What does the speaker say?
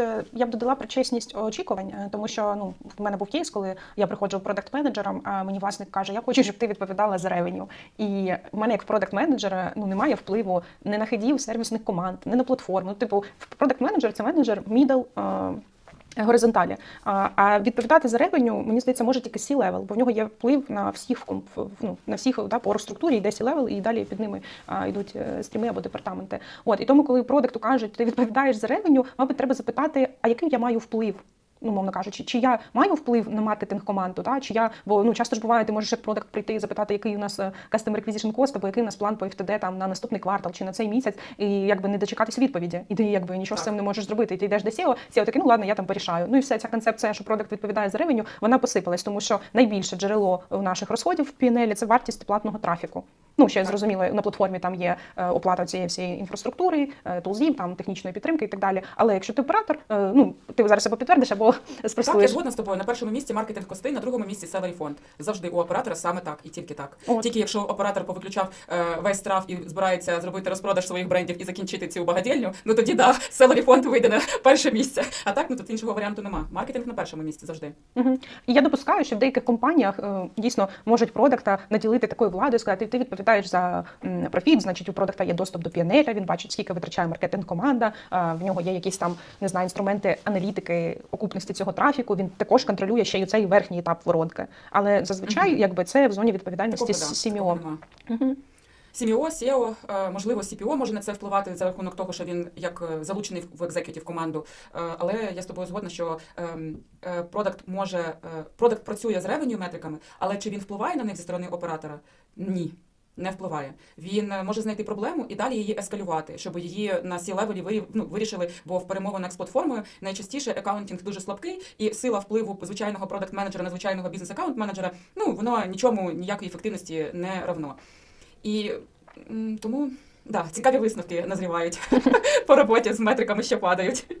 Е, Я б додала про чесність очікувань, е, тому що ну в мене був кейс, коли я приходжу продакт менеджером а мені власник каже, я хочу, щоб ти відповідала за ревеню. І в мене як продакт менеджера ну немає впливу не на хедів сервісних команд, не на платформу. Типу, продакт менеджер це менеджер middle, е, Горизонталі. А, відповідати за ревеню, мені здається, може тільки C-левел, бо в нього є вплив на всіх ну, на всіх да, по структурі йде C-левел, і далі під ними йдуть е, стріми або департаменти. От і тому, коли продакту кажуть, ти відповідаєш за ревеню, мабуть, треба запитати, а який я маю вплив. Ну, мовно кажучи, чи я маю вплив на маркетинг команду, та чи я, бо ну часто ж буває, ти можеш як продакт прийти і запитати, який у нас е, customer acquisition cost, або який у нас план по FTD там на наступний квартал чи на цей місяць, і якби не дочекатися відповіді. І ти якби нічого з цим не можеш зробити. І ти йдеш до SEO, SEO такий, ну ладно, я там порішаю. Ну і все, ця концепція, що продакт відповідає за ревеню, вона посипалась, тому що найбільше джерело наших розходів в PNL – це вартість платного трафіку. Ну, ще зрозуміло, на платформі там є е, оплата цієї всієї інфраструктури, е, тулзів, там технічної підтримки і так далі. Але якщо ти оператор, е, ну ти зараз або підтвердиш, або Так, я згодна з тобою. На першому місці маркетинг костей, на другому місці селері фонд. Завжди у оператора саме так і тільки так. От. Тільки якщо оператор повиключав весь трав і збирається зробити розпродаж своїх брендів і закінчити цю багадільню, ну тоді да, селері фонд вийде на перше місце. А так, ну тут іншого варіанту нема. Маркетинг на першому місці завжди. І я допускаю, що в деяких компаніях дійсно можуть продакта наділити такою владою, сказати, ти відповідаєш за профіт, значить у продакта є доступ до PNL, він бачить, скільки витрачає маркетинг команда, в нього є якісь там не знаю, інструменти аналітики окупності цього трафіку. Він також контролює ще й цей верхній етап воронки. Але зазвичай, Мгм. якби це в зоні відповідальності. Мгм. CMO, SEO, е, можливо, CPO може на це впливати за рахунок того, що він як е, залучений в екзекютів команду. Е, Але я з тобою згодна, що ем, продакт може продакт працює з ревеню метриками, але чи він впливає на них зі сторони оператора? Ні. Не впливає. Він е, може знайти проблему і далі її ескалювати, щоб її на сі левелі ну, вирішили, бо в перемовинах з платформою найчастіше аккаунтинг дуже слабкий, і сила впливу звичайного продакт менеджера на звичайного бізнес аккаунт менеджера ну воно нічому ніякої ефективності не равно. І тому да, цікаві висновки назрівають по роботі з метриками, що падають.